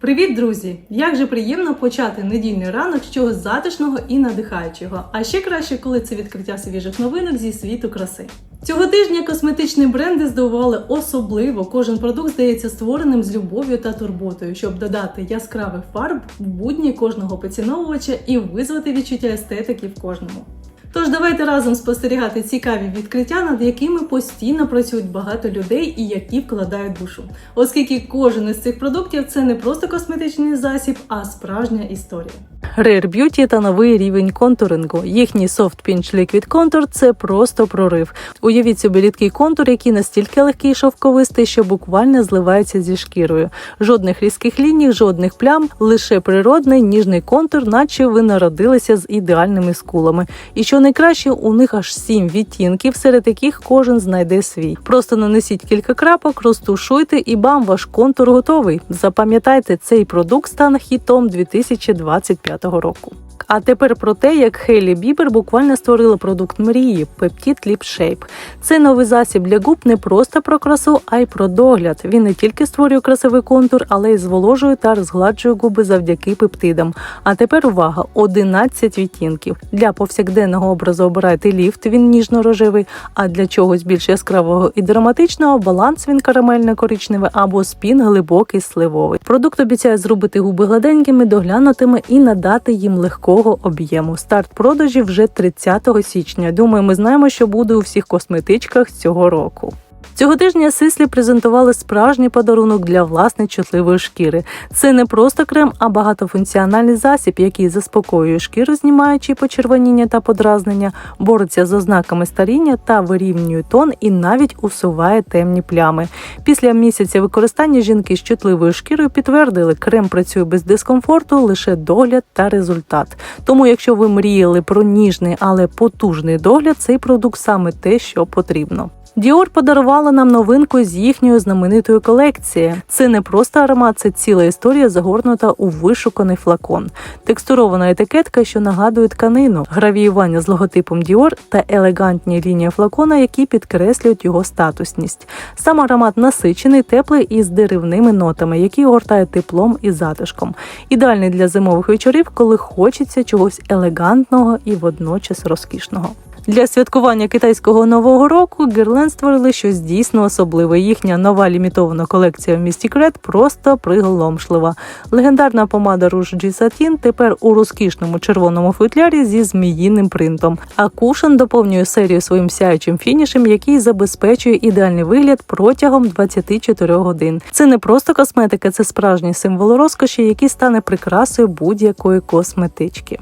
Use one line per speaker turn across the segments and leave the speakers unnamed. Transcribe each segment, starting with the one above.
Привіт, друзі! Як же приємно почати недільний ранок з чогось затишного і надихаючого. А ще краще, коли це відкриття свіжих новинок зі світу краси. Цього тижня косметичні бренди здивували особливо. Кожен продукт здається створеним з любов'ю та турботою, щоб додати яскравих фарб в будні кожного поціновувача і визвати відчуття естетики в кожному. Тож давайте разом спостерігати цікаві відкриття, над якими постійно працюють багато людей і які вкладають душу. Оскільки кожен із цих продуктів це не просто косметичний засіб, а справжня історія. Rare Beauty та новий рівень контурингу. Їхній Soft Pinch Liquid Contour – це просто прорив. Уявіть собі рідкий контур, який настільки легкий і шовковистий, що буквально зливається зі шкірою. Жодних різких ліній, жодних плям, лише природний ніжний контур, наче ви народилися з ідеальними скулами. І що найкраще, у них аж сім відтінків, серед яких кожен знайде свій. Просто нанесіть кілька крапок, розтушуйте і бам, ваш контур готовий. Запам'ятайте, цей продукт стане хітом 2025 року. А тепер про те, як Хейлі Бібер буквально створила продукт мрії Peptide Lip Shape. Це новий засіб для губ не просто про красу, а й про догляд. Він не тільки створює красивий контур, але й зволожує та розгладжує губи завдяки пептидам. А тепер увага: 11 відтінків. Для повсякденного образу обирайте ліфт, він ніжно-рожевий, а для чогось більш яскравого і драматичного баланс він карамельно-коричневий або спін глибокий сливовий. Продукт обіцяє зробити губи гладенькими, доглянутими і надати їм легкого об'єму. Старт продажів вже 30 січня. Думаю, ми знаємо, що буде у всіх косметичках цього року. Цього тижня Сислі презентували справжній подарунок для власне чутливої шкіри. Це не просто крем, а багатофункціональний засіб, який заспокоює шкіру, знімаючи почервоніння та подразнення, бореться з ознаками старіння та вирівнює тон і навіть усуває темні плями. Після місяця використання жінки з чутливою шкірою підтвердили, крем працює без дискомфорту, лише догляд та результат. Тому, якщо ви мріяли про ніжний, але потужний догляд, цей продукт саме те, що потрібно. Діор подарувала нам новинку з їхньої знаменитої колекції. Це не просто аромат, це ціла історія, загорнута у вишуканий флакон. Текстурована етикетка, що нагадує тканину, гравіювання з логотипом Діор та елегантні лінії флакона, які підкреслюють його статусність. Сам аромат насичений, теплий і з деревними нотами, які огортають теплом і затишком. Ідеальний для зимових вечорів, коли хочеться чогось елегантного і водночас розкішного. Для святкування китайського нового року Герлен створили щось дійсно особливе. Їхня нова лімітована колекція в місті Крет просто приголомшлива. Легендарна помада Rouge G Satin тепер у розкішному червоному футлярі зі зміїним принтом. А Кушен доповнює серію своїм сяючим фінішем, який забезпечує ідеальний вигляд протягом 24 годин. Це не просто косметика, це справжній символ розкоші, який стане прикрасою будь-якої косметички.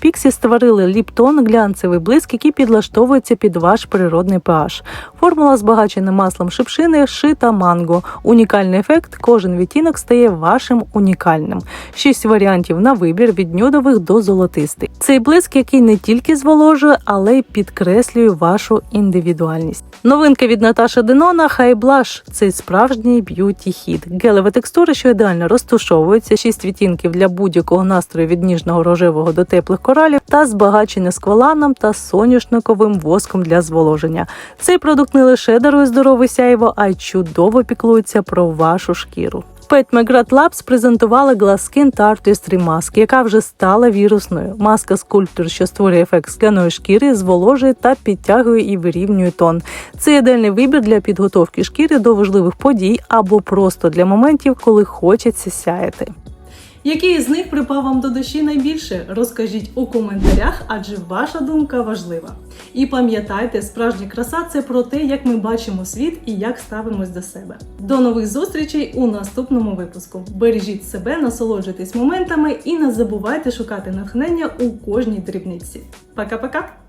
Піксі створили ліптон глянцевий блиск, який підлаштовується під ваш природний pH. Формула збагачена маслом шипшини, ши та манго. Унікальний ефект. Кожен відтінок стає вашим унікальним. Шість варіантів на вибір від нюдових до золотистих. Цей блиск, який не тільки зволожує, але й підкреслює вашу індивідуальність. Новинка від Наташи Денона High Blush – це справжній б'юті хід. Гелева текстура, що ідеально розтушовується, шість відтінків для будь-якого настрою від ніжного рожевого до теплих коралів та збагачення скваланом та соняшниковим воском для зволоження. Цей продукт не лише дарує здорове сяйво, а й чудово піклується про вашу шкіру. Pet McGrath Labs презентувала Glass Skin Artistry Mask, яка вже стала вірусною. Маска скульптор, що створює ефект скляної шкіри, зволожує та підтягує і вирівнює тон. Це ідеальний вибір для підготовки шкіри до важливих подій або просто для моментів, коли хочеться сяяти. Який з них припав вам до душі найбільше? Розкажіть у коментарях, адже ваша думка важлива. І пам'ятайте, справжня краса це про те, як ми бачимо світ і як ставимось до себе. До нових зустрічей у наступному випуску. Бережіть себе, насолоджуйтесь моментами і не забувайте шукати натхнення у кожній дрібниці. Пока-пока!